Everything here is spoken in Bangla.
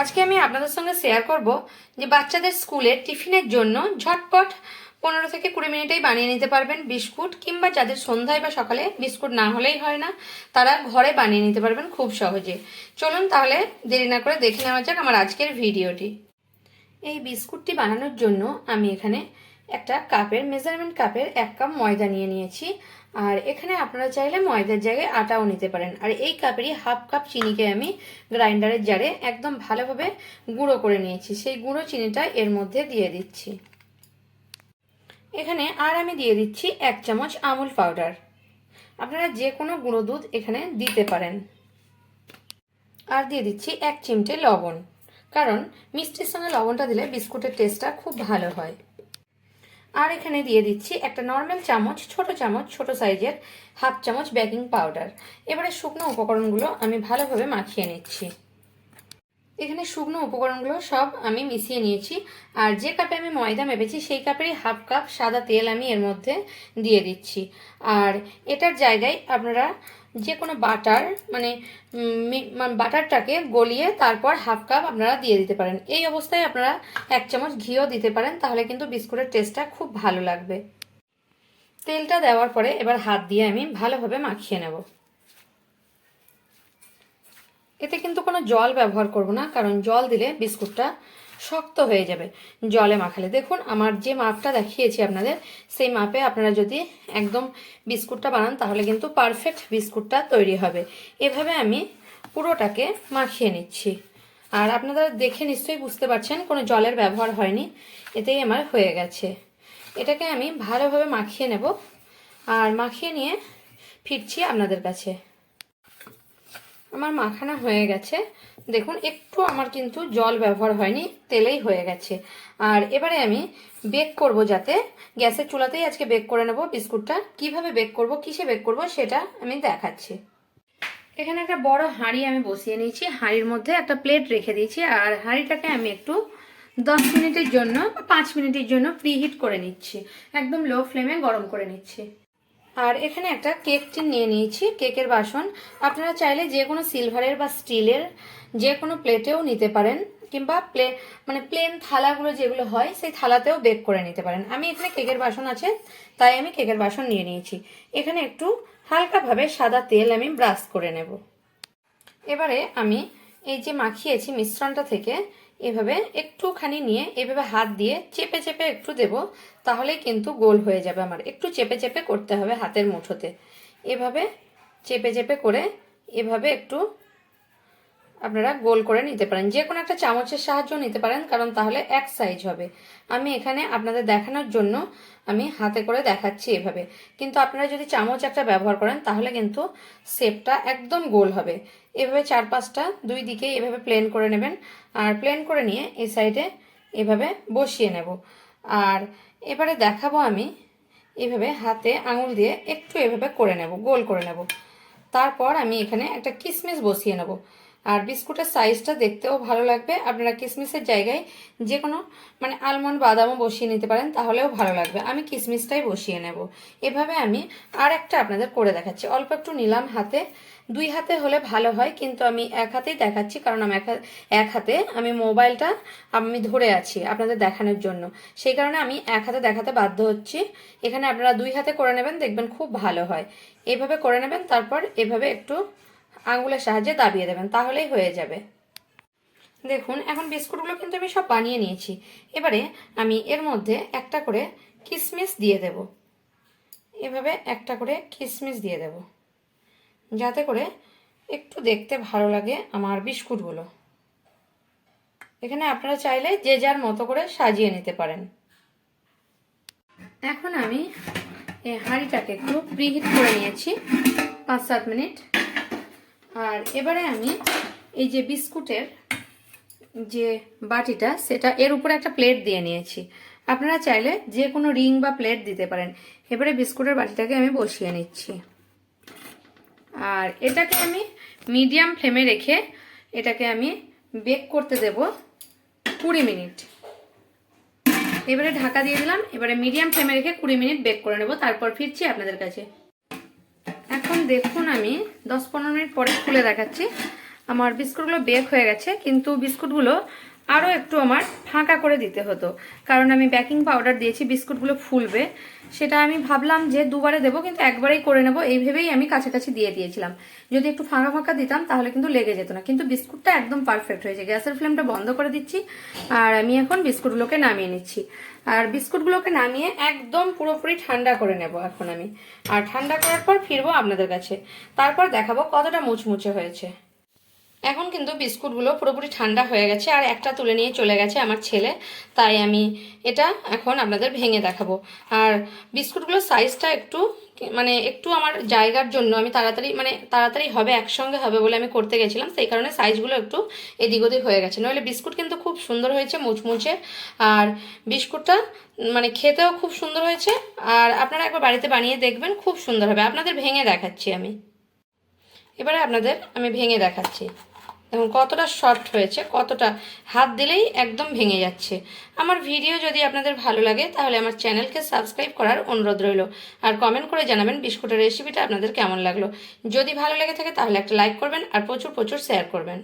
আজকে আমি আপনাদের সঙ্গে শেয়ার করব যে বাচ্চাদের স্কুলে টিফিনের জন্য ঝটপট পনেরো থেকে কুড়ি মিনিটেই বানিয়ে নিতে পারবেন বিস্কুট, কিংবা যাদের সন্ধ্যায় বা সকালে বিস্কুট না হলেই হয় না, তারা ঘরে বানিয়ে নিতে পারবেন খুব সহজে। চলুন তাহলে দেরি না করে দেখে নেওয়া যাক আমার আজকের ভিডিওটি। এই বিস্কুটটি বানানোর জন্য আমি এখানে একটা কাপের মেজারমেন্ট কাপের এক কাপ ময়দা নিয়ে নিয়েছি। আর এখানে আপনারা চাইলে ময়দার জায়গায় আটাও নিতে পারেন। আর এই কাপেরই হাফ কাপ চিনিকে আমি গ্রাইন্ডারের জারে একদম ভালোভাবে গুঁড়ো করে নিয়েছি। সেই গুঁড়ো চিনিটা এর মধ্যে দিয়ে দিচ্ছি। এখানে আর আমি দিয়ে দিচ্ছি এক চামচ আমুল পাউডার। আপনারা যে কোনো গুঁড়ো দুধ এখানে দিতে পারেন। আর দিয়ে দিচ্ছি এক চিমটে লবণ। কারণ মিষ্টির সঙ্গে লবণটা দিলে বিস্কুটের টেস্টটা খুব ভালো হয়। আর এখানে দিয়ে দিচ্ছি একটা নর্মাল চামচ, ছোট চামচ, ছোট সাইজের হাফ চামচ বেকিং পাউডার এবারে শুকনো উপকরণগুলো আমি ভালোভাবে মাখিয়ে নিচ্ছি। এখানে শুকনো উপকরণগুলো সব আমি মিশিয়ে নিয়েছি। আর যে কাপে আমি ময়দা মেপেছি, সেই কাপেরই হাফ কাপ সাদা তেল আমি এর মধ্যে দিয়ে দিচ্ছি। আর এটার জায়গায় আপনারা যে কোনো বাটার মানে বাটারটাকে গলিয়ে তারপর হাফ কাপ আপনারা দিয়ে দিতে পারেন। এই অবস্থায় আপনারা এক চামচ ঘিও দিতে পারেন, তাহলে কিন্তু বিস্কুটের টেস্টটা খুব ভালো লাগবে। তেলটা দেওয়ার পরে এবার হাত দিয়ে আমি ভালোভাবে মাখিয়ে নেব। এতে কিন্তু কোনো জল ব্যবহার করব না, কারণ জল দিলে বিস্কুটটা শক্ত হয়ে যাবে। জলে মাখালে। দেখুন, আমার যে মাপটা দেখিয়েছি আপনাদের, সেই মাপে আপনারা যদি একদম বিস্কুটটা বানান, তাহলে কিন্তু পারফেক্ট বিস্কুটটা তৈরি হবে। এভাবে আমি পুরোটাকে মাখিয়ে নিচ্ছি। আর আপনারা দেখে নিশ্চয়ই বুঝতে পারছেন, কোনো জলের ব্যবহার হয়নি। এতেই আমার হয়ে গেছে। এটাকে আমি ভালোভাবে মাখিয়ে নেব। আর মাখিয়ে নিয়ে ফিরছি আপনাদের কাছে। আমার মাখানা হয়ে গেছে। দেখুন, একটু আমার কিন্তু জল ব্যবহার হয়নি, তেলেই হয়ে গেছে। আর এবারে আমি বেক করব যাতে গ্যাসের চুলাতেই আজকে বেক করে নেব বিস্কুটটা। কীভাবে বেক করব, কিসে বেক করব সেটা আমি দেখাচ্ছি। এখানে একটা বড় হাঁড়ি আমি বসিয়ে নিয়েছি। হাঁড়ির মধ্যে একটা প্লেট রেখে দিয়েছি। আর হাঁড়িটাকে আমি একটু দশ মিনিটের জন্য বা পাঁচ মিনিটের জন্য প্রিহিট করে নিচ্ছি। একদম লো ফ্লেমে গরম করে নিচ্ছি। আর এখানে একটা কেক টিন নিয়ে নিয়েছি, কেকের বাসন। আপনারা চাইলে যে কোনো সিলভারের বা স্টিলের যে কোনো প্লেটেও নিতে পারেন, কিংবা প্লে মানে প্লেন থালাগুলো যেগুলো হয়, সেই থালাতেও বেক করে নিতে পারেন। আমি এখানে কেকের বাসন আছে, তাই আমি কেকের বাসন নিয়ে নিয়েছি। এখানে একটু হালকাভাবে সাদা তেল আমি ব্রাশ করে নেব। এবারে আমি এই যে মাখিয়েছি মিশ্রণটা থেকে এভাবে একটুখানি নিয়ে, এভাবে হাত দিয়ে চেপে চেপে একটু দেব তাহলে কিন্তু গোল হয়ে যাবে আমার। একটু চেপে চেপে করতে হবে হাতের মুঠোতে। এভাবে চেপে চেপে করে, এভাবে একটু আপনারা গোল করে নিতে পারেন। যে কোনো একটা চামচের সাহায্য নিতে পারেন, কারণ তাহলে এক সাইজ হবে। আমি এখানে আপনাদের দেখানোর জন্য আমি হাতে করে দেখাচ্ছি এভাবে। কিন্তু আপনারা যদি চামচ একটা ব্যবহার করেন, তাহলে কিন্তু শেপটা একদম গোল হবে। এভাবে চার পাঁচটা দুই দিকে এভাবে প্লেন করে নেবেন। আর প্লেন করে নিয়ে এই সাইডে এভাবে বসিয়ে নেব। আর এবারে দেখাবো আমি এভাবে হাতে আঙুল দিয়ে একটু এভাবে করে নেব, গোল করে নেব। তারপর আমি এখানে একটা কিসমিস বসিয়ে নেব। আর বিস্কুটের সাইজটা দেখতেও ভালো লাগবে। আপনারা কিসমিসের জায়গায় যে কোনো মানে আলমন্ড বাদামও বসিয়ে নিতে পারেন, তাহলেও ভালো লাগবে। আমি কিসমিসটাই বসিয়ে নেব। এভাবে আমি আর একটা আপনাদের করে দেখাচ্ছি। অল্প একটু নিলাম হাতে। দুই হাতে হলে ভালো হয়, কিন্তু আমি এক হাতেই দেখাচ্ছি, কারণ আমি এক হাতে আমি মোবাইলটা আমি ধরে আছি আপনাদের দেখানোর জন্য। সেই কারণে আমি এক হাতে দেখাতে বাধ্য হচ্ছি। এখানে আপনারা দুই হাতে করে নেবেন, দেখবেন খুব ভালো হয়। এভাবে করে নেবেন, তারপর এভাবে একটু আঙুলের সাহায্যে দাবিয়ে দেবেন, তাহলেই হয়ে যাবে। দেখুন, এখন বিস্কুটগুলো কিন্তু আমি সব বানিয়ে নিয়েছি। এবারে আমি এর মধ্যে একটা করে কিশমিশ দিয়ে দেব। এভাবে একটা করে কিশমিশ দিয়ে দেব। যাতে করে একটু দেখতে ভালো লাগে আমার বিস্কুটগুলো। এখানে আপনারা চাইলে যে যার মতো করে সাজিয়ে নিতে পারেন। এখন আমি এই হাঁড়িটাকে একটু প্রিহিট করে নিয়েছি, পাঁচ সাত মিনিট। আর এবারে আমি এই যে বিস্কুটের যে বাটিটা, সেটা এর উপরে একটা প্লেট দিয়ে নিয়েছি। আপনারা চাইলে যে কোনো রিং বা প্লেট দিতে পারেন। এবারে বিস্কুটের বাটিটাকে আমি বসিয়ে নিচ্ছি। আর এটাকে আমি মিডিয়াম ফ্লেমে রেখে এটাকে আমি বেক করতে দেব কুড়ি মিনিট। এবারে ঢাকা দিয়ে দিলাম। এবারে মিডিয়াম ফ্লেমে রেখে কুড়ি মিনিট বেক করে নেব। তারপর ফিরছি আপনাদের কাছে। এখন দেখুন আমি দশ পনেরো মিনিট পরে খুলে দেখাচ্ছি। আমার বিস্কুটগুলো বেক হয়ে গেছে, কিন্তু বিস্কুটগুলো আরও একটু আমার ফাঁকা করে দিতে হতো। কারণ আমি বেকিং পাউডার দিয়েছি, বিস্কুটগুলো ফুলবে। সেটা আমি ভাবলাম যে দুবারে দেবো, কিন্তু একবারেই করে নেব। এই ভেবেই আমি কাছাকাছি দিয়ে দিয়েছিলাম। যদি একটু ফাঁকা ফাঁকা দিতাম, তাহলে কিন্তু লেগে যেত না। কিন্তু বিস্কুটটা একদম পারফেক্ট হয়েছে। গ্যাসের ফ্লেমটা বন্ধ করে দিচ্ছি, আর আমি এখন বিস্কুটগুলোকে নামিয়ে নিচ্ছি। আর বিস্কুটগুলোকে নামিয়ে একদম পুরোপুরি ঠান্ডা করে নেব এখন আমি। আর ঠান্ডা করার পর ফিরবো আপনাদের কাছে। তারপর দেখাবো কতটা মুচমুচে হয়েছে। এখন কিন্তু বিস্কুটগুলো পুরোপুরি ঠান্ডা হয়ে গেছে আর একটা তুলে নিয়ে চলে গেছে আমার ছেলে। তাই আমি এটা এখন আপনাদের ভেঙে দেখাবো। আর বিস্কুটগুলোর সাইজটা একটু মানে একটু আমার জায়গার জন্য আমি তাড়াতাড়ি মানে তাড়াতাড়ি হবে, একসঙ্গে হবে বলে আমি করতে গেছিলাম, সেই কারণে সাইজগুলো একটু এদিক ওদিক হয়ে গেছে। নইলে বিস্কুট কিন্তু খুব সুন্দর হয়েছে, মুচমুচে। আর বিস্কুটটা মানে খেতেও খুব সুন্দর হয়েছে। আর আপনারা একবার বাড়িতে বানিয়ে দেখবেন, খুব সুন্দর হবে। আপনাদের ভেঙে দেখাচ্ছি আমি। এবারে আপনাদের আমি ভেঙে দেখাচ্ছি। দেখুন কতটা সফট হয়েছে, কতটা হাত দিলেই একদম ভেঙে যাচ্ছে। আমার ভিডিও যদি আপনাদের ভালো লাগে, তাহলে আমার চ্যানেলকে সাবস্ক্রাইব করার অনুরোধ রইল। আর কমেন্ট করে জানাবেন বিস্কুটের রেসিপিটা আপনাদের কেমন লাগল। যদি ভালো লেগে থাকে, তাহলে একটা লাইক করবেন আর প্রচুর প্রচুর শেয়ার করবেন।